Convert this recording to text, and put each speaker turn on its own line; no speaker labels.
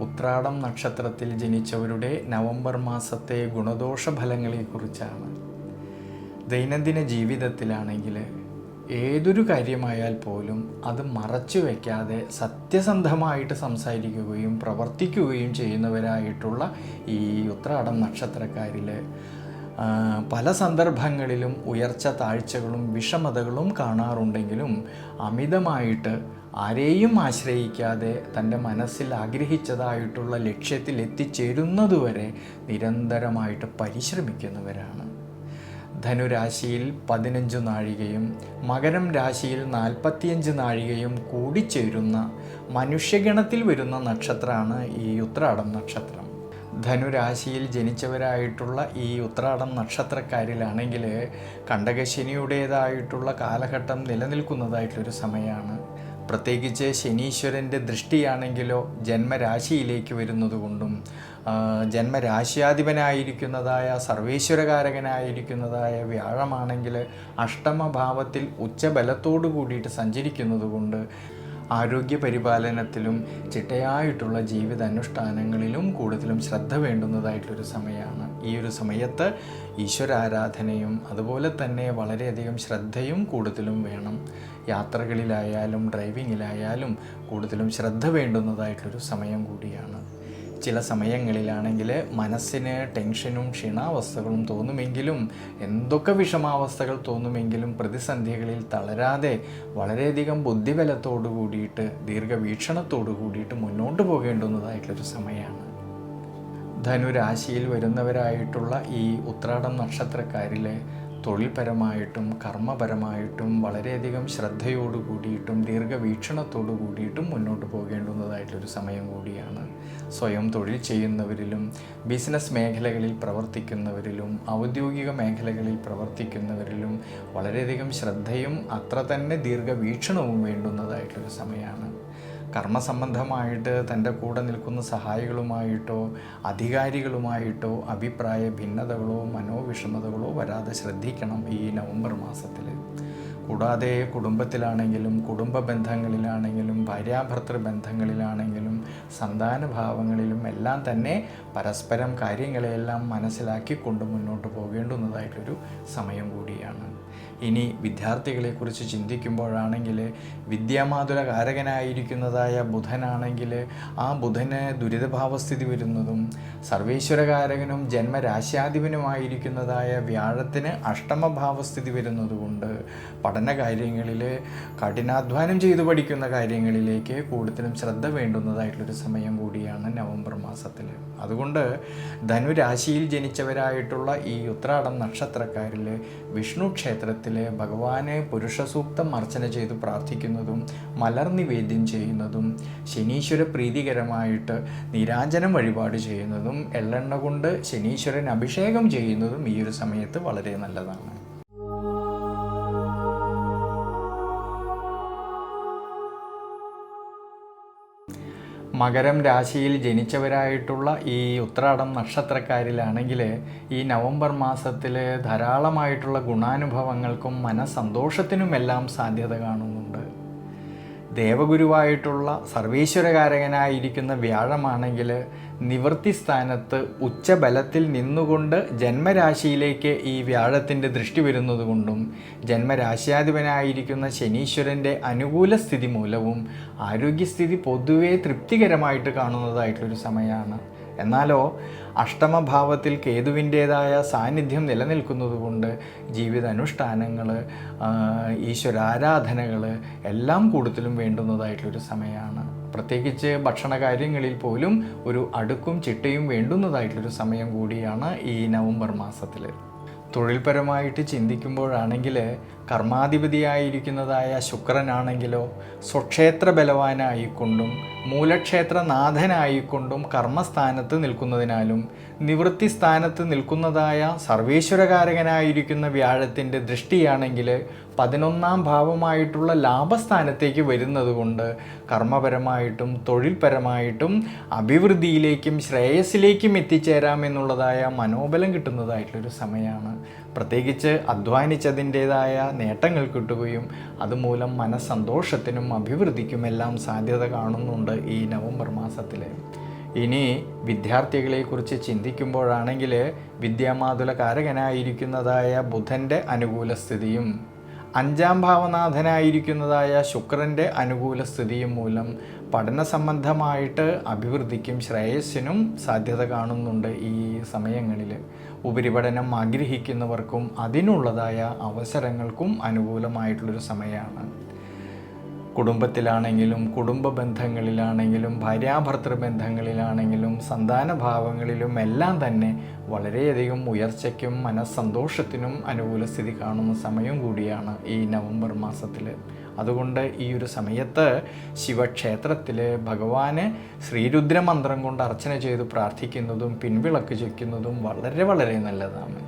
ഉത്രാടം നക്ഷത്രത്തിൽ ജനിച്ചവരുടെ നവംബർ മാസത്തെ ഗുണദോഷ ഫലങ്ങളെക്കുറിച്ചാണ് ദൈനംദിന ജീവിതത്തിലാണെങ്കിൽ ഏതൊരു കാര്യമായാൽ പോലും അത് മറച്ചു വയ്ക്കാതെ സത്യസന്ധമായിട്ട് സംസാരിക്കുകയും പ്രവർത്തിക്കുകയും ചെയ്യുന്നവരായിട്ടുള്ള ഈ ഉത്രാടം നക്ഷത്രക്കാരിൽ പല സന്ദർഭങ്ങളിലും ഉയർച്ച താഴ്ചകളും വിഷമതകളും കാണാറുണ്ടെങ്കിലും അമിതമായിട്ട് ആരെയും ആശ്രയിക്കാതെ തന്റെ മനസ്സിൽ ആഗ്രഹിച്ചതായിട്ടുള്ള ലക്ഷ്യത്തിൽ എത്തിച്ചേരുന്നതുവരെ നിരന്തരമായിട്ട് പരിശ്രമിക്കുന്നവരാണ്. ധനുരാശിയിൽ പതിനഞ്ച് നാഴികയും മകരം രാശിയിൽ നാൽപ്പത്തിയഞ്ച് നാഴികയും കൂടിച്ചേരുന്ന മനുഷ്യഗണത്തിൽ വരുന്ന നക്ഷത്രമാണ് ഈ ഉത്രാടം നക്ഷത്രം. ധനുരാശിയിൽ ജനിച്ചവരായിട്ടുള്ള ഈ ഉത്രാടം നക്ഷത്രക്കാരിലാണെങ്കിൽ കണ്ടകശനിയുടേതായിട്ടുള്ള കാലഘട്ടം നിലനിൽക്കുന്നതായിട്ടൊരു സമയമാണ്. പ്രത്യേകിച്ച് ശനീശ്വരന്റെ ദൃഷ്ടിയാണെങ്കിലോ ജന്മരാശിയിലേക്ക് വരുന്നതുകൊണ്ടും ജന്മരാശിയാധിപനായിരിക്കുന്നതായ സർവേശ്വരകാരകനായിരിക്കുന്നതായ വ്യാഴമാണെങ്കിൽ അഷ്ടമഭാവത്തിൽ ഉച്ചബലത്തോടു കൂടിയിട്ട് സഞ്ചരിക്കുന്നത് കൊണ്ട് ആരോഗ്യ പരിപാലനത്തിലും ചിട്ടയായിട്ടുള്ള ജീവിത അനുഷ്ഠാനങ്ങളിലും കൂടുതലും ശ്രദ്ധ വേണ്ടുന്നതായിട്ടൊരു സമയമാണ്. ഈ ഒരു സമയത്ത് ഈശ്വരാരാധനയും അതുപോലെ തന്നെ വളരെയധികം ശ്രദ്ധയും കൂടുതലും വേണം. യാത്രകളിലായാലും ഡ്രൈവിങ്ങിലായാലും കൂടുതലും ശ്രദ്ധ വേണ്ടുന്നതായിട്ടൊരു സമയം കൂടിയാണ്. ചില സമയങ്ങളിലാണെങ്കിൽ മനസ്സിന് ടെൻഷനും ക്ഷീണാവസ്ഥകളും തോന്നുമെങ്കിലും എന്തൊക്കെ വിഷമാവസ്ഥകൾ തോന്നുമെങ്കിലും പ്രതിസന്ധികളിൽ തളരാതെ വളരെയധികം ബുദ്ധിബലത്തോടു കൂടിയിട്ട് ദീർഘവീക്ഷണത്തോടു കൂടിയിട്ട് മുന്നോട്ട് പോകേണ്ടുന്നതായിട്ടുള്ളൊരു സമയമാണ്. ധനുരാശിയിൽ വരുന്നവരായിട്ടുള്ള ഈ ഉത്രാടം നക്ഷത്രക്കാരിലെ തൊഴിൽപരമായിട്ടും കർമ്മപരമായിട്ടും വളരെയധികം ശ്രദ്ധയോടു കൂടിയിട്ടും ദീർഘവീക്ഷണത്തോടു കൂടിയിട്ടും മുന്നോട്ട് പോകേണ്ടുന്നതായിട്ടൊരു സമയം കൂടിയാണ്. സ്വയം തൊഴിൽ ചെയ്യുന്നവരിലും ബിസിനസ് മേഖലകളിൽ പ്രവർത്തിക്കുന്നവരിലും ഔദ്യോഗിക മേഖലകളിൽ പ്രവർത്തിക്കുന്നവരിലും വളരെയധികം ശ്രദ്ധയും അത്ര തന്നെ ദീർഘവീക്ഷണവും വേണ്ടുന്നതായിട്ടൊരു സമയമാണ്. കർമ്മസംബന്ധമായിട്ട് തന്റെ കൂടെ നിൽക്കുന്ന സഹായികളുമായിട്ടോ അധികാരികളുമായിട്ടോ അഭിപ്രായ ഭിന്നതകളോ മനോവിഷമതകളോ വരാതെ ശ്രദ്ധിക്കണം ഈ നവംബർ മാസത്തിൽ കൂടാതെ കുടുംബത്തിലാണെങ്കിലും കുടുംബ ബന്ധങ്ങളിലാണെങ്കിലും ഭാര്യാഭർത്തൃ ബന്ധങ്ങളിലാണെങ്കിലും സന്താന ഭാവങ്ങളിലും എല്ലാം തന്നെ പരസ്പരം കാര്യങ്ങളെല്ലാം മനസ്സിലാക്കിക്കൊണ്ട് മുന്നോട്ട് പോകേണ്ടുന്നതായിട്ടൊരു സമയം കൂടിയാണ്. ഇനി വിദ്യാർത്ഥികളെക്കുറിച്ച് ചിന്തിക്കുമ്പോഴാണെങ്കിൽ വിദ്യാമാതുര കാരകനായിരിക്കുന്നതായ ബുധനാണെങ്കിൽ ആ ബുധന് ദുരിതഭാവസ്ഥിതി വരുന്നതും സർവേശ്വരകാരകനും ജന്മരാശ്യാധിപനുമായിരിക്കുന്നതായ വ്യാഴത്തിന് അഷ്ടമഭാവസ്ഥിതി വരുന്നതുകൊണ്ട് പഠനകാര്യങ്ങളിൽ കഠിനാധ്വാനം ചെയ്തു പഠിക്കുന്ന കാര്യങ്ങളിലേക്ക് കൂടുതലും ശ്രദ്ധ വേണ്ടുന്നതായിട്ടുള്ളൊരു സമയം കൂടിയാണ് നവംബർ മാസത്തിൽ അതുകൊണ്ട് ധനുരാശിയിൽ ജനിച്ചവരായിട്ടുള്ള ഈ ഉത്രാടം നക്ഷത്രക്കാരിൽ വിഷ്ണു ക്ഷേത്രത്തിൽ ഭഗവാനെ പുരുഷസൂക്തം അർച്ചന ചെയ്ത് പ്രാർത്ഥിക്കുന്നതും മലർ നിവേദ്യം ചെയ്യുന്നതും ശനീശ്വര പ്രീതികരമായിട്ട് നീരാഞ്ജനം വഴിപാട് ചെയ്യുന്നതും എള്ളെണ്ണ കൊണ്ട് ശനീശ്വരൻ അഭിഷേകം ചെയ്യുന്നതും ഈ ഒരു സമയത്ത് വളരെ നല്ലതാണ്. മകരം രാശിയിൽ ജനിച്ചവരായിട്ടുള്ള ഈ ഉത്രാടം നക്ഷത്രക്കാരിലാണെങ്കിൽ ഈ നവംബർ മാസത്തിൽ ധാരാളമായിട്ടുള്ള ഗുണാനുഭവങ്ങൾക്കും മനസ്സന്തോഷത്തിനുമെല്ലാം സാധ്യത കാണുന്നുണ്ട്. ദേവഗുരുവായിട്ടുള്ള സർവീശ്വരകാരകനായിരിക്കുന്ന വ്യാഴമാണെങ്കിൽ നിവൃത്തി സ്ഥാനത്ത് ഉച്ചബലത്തിൽ നിന്നുകൊണ്ട് ജന്മരാശിയിലേക്ക് ഈ വ്യാഴത്തിന്റെ ദൃഷ്ടി വരുന്നതുകൊണ്ടും ജന്മരാശ്യാധിപനായിരിക്കുന്ന ശനീശ്വരന്റെ അനുകൂല സ്ഥിതി മൂലവും ആരോഗ്യസ്ഥിതി പൊതുവേ തൃപ്തികരമായിട്ട് കാണുന്നതായിട്ടൊരു സമയമാണ്. എന്നാലോ അഷ്ടമഭാവത്തിൽ കേതുവിന്റേതായ സാന്നിധ്യം നിലനിൽക്കുന്നതുകൊണ്ട് ജീവിതാനുഷ്ഠാനങ്ങൾ ഈശ്വരാരാധനകൾ എല്ലാം കൂടുതലും വേണ്ടുന്നതായിട്ടുള്ളൊരു സമയമാണ്. പ്രത്യേകിച്ച് ഭക്ഷണ കാര്യങ്ങളിൽ പോലും ഒരു അടുക്കും ചിട്ടയും വേണ്ടുന്നതായിട്ടുള്ളൊരു സമയം കൂടിയാണ് ഈ നവംബർ മാസത്തിൽ തൊഴിൽപരമായിട്ട് ചിന്തിക്കുമ്പോഴാണെങ്കിൽ കർമാധിപതിയായിരിക്കുന്നതായ ശുക്രനാണെങ്കിലോ സ്വക്ഷേത്ര ബലവാനായിക്കൊണ്ടും മൂലക്ഷേത്രനാഥനായിക്കൊണ്ടും കർമ്മസ്ഥാനത്ത് നിൽക്കുന്നതിനാലും നിവൃത്തി സ്ഥാനത്ത് നിൽക്കുന്നതായ സർവേശ്വരകാരകനായിരിക്കുന്ന വ്യാഴത്തിന്റെ ദൃഷ്ടിയാണെങ്കിൽ പതിനൊന്നാം ഭാവമായിട്ടുള്ള ലാഭസ്ഥാനത്തേക്ക് വരുന്നത് കൊണ്ട് കർമ്മപരമായിട്ടും തൊഴിൽപരമായിട്ടും അഭിവൃദ്ധിയിലേക്കും ശ്രേയസ്സിലേക്കും എത്തിച്ചേരാമെന്നുള്ളതായ മനോബലം കിട്ടുന്നതായിട്ടുള്ളൊരു സമയമാണ്. പ്രത്യേകിച്ച് അധ്വാനിച്ചതിന്റേതായ നേട്ടങ്ങൾ കിട്ടുകയും അതുമൂലം മനസ്സന്തോഷത്തിനും അഭിവൃദ്ധിക്കുമെല്ലാം സാധ്യത കാണുന്നുണ്ട് ഈ നവംബർ മാസത്തിൽ ഇനി വിദ്യാർത്ഥികളെക്കുറിച്ച് ചിന്തിക്കുമ്പോഴാണെങ്കിൽ വിദ്യാമാതുലകാരകനായിരിക്കുന്നതായ ബുധന്റെ അനുകൂല സ്ഥിതിയും അഞ്ചാം ഭാവനാഥനായിരിക്കുന്നതായ ശുക്രന്റെ അനുകൂല സ്ഥിതിയും മൂലം പഠന സംബന്ധമായിട്ട് അഭിവൃദ്ധിക്കും ശ്രേയസ്സിനും സാധ്യത കാണുന്നുണ്ട് ഈ സമയങ്ങളിൽ. ഉപരിപഠനം ആഗ്രഹിക്കുന്നവർക്കും അതിനുള്ളതായ അവസരങ്ങൾക്കും അനുകൂലമായിട്ടുള്ളൊരു സമയമാണ്. കുടുംബത്തിലാണെങ്കിലും കുടുംബ ബന്ധങ്ങളിലാണെങ്കിലും ഭാര്യാഭർത്തൃ ബന്ധങ്ങളിലാണെങ്കിലും സന്താന ഭാവങ്ങളിലും എല്ലാം തന്നെ വളരെയധികം ഉയർച്ചയ്ക്കും മനസ്സന്തോഷത്തിനും അനുകൂല സ്ഥിതി കാണുന്ന സമയം കൂടിയാണ് ഈ നവംബർ മാസത്തിൽ അതുകൊണ്ട് ഈ ഒരു സമയത്ത് ശിവക്ഷേത്രത്തിൽ ഭഗവാന് ശ്രീരുദ്രമന്ത്രം കൊണ്ട് അർച്ചന ചെയ്ത് പ്രാർത്ഥിക്കുന്നതും പിൻവിളക്ക് ചൊയ്ക്കുന്നതും വളരെ വളരെ നല്ലതാണ്.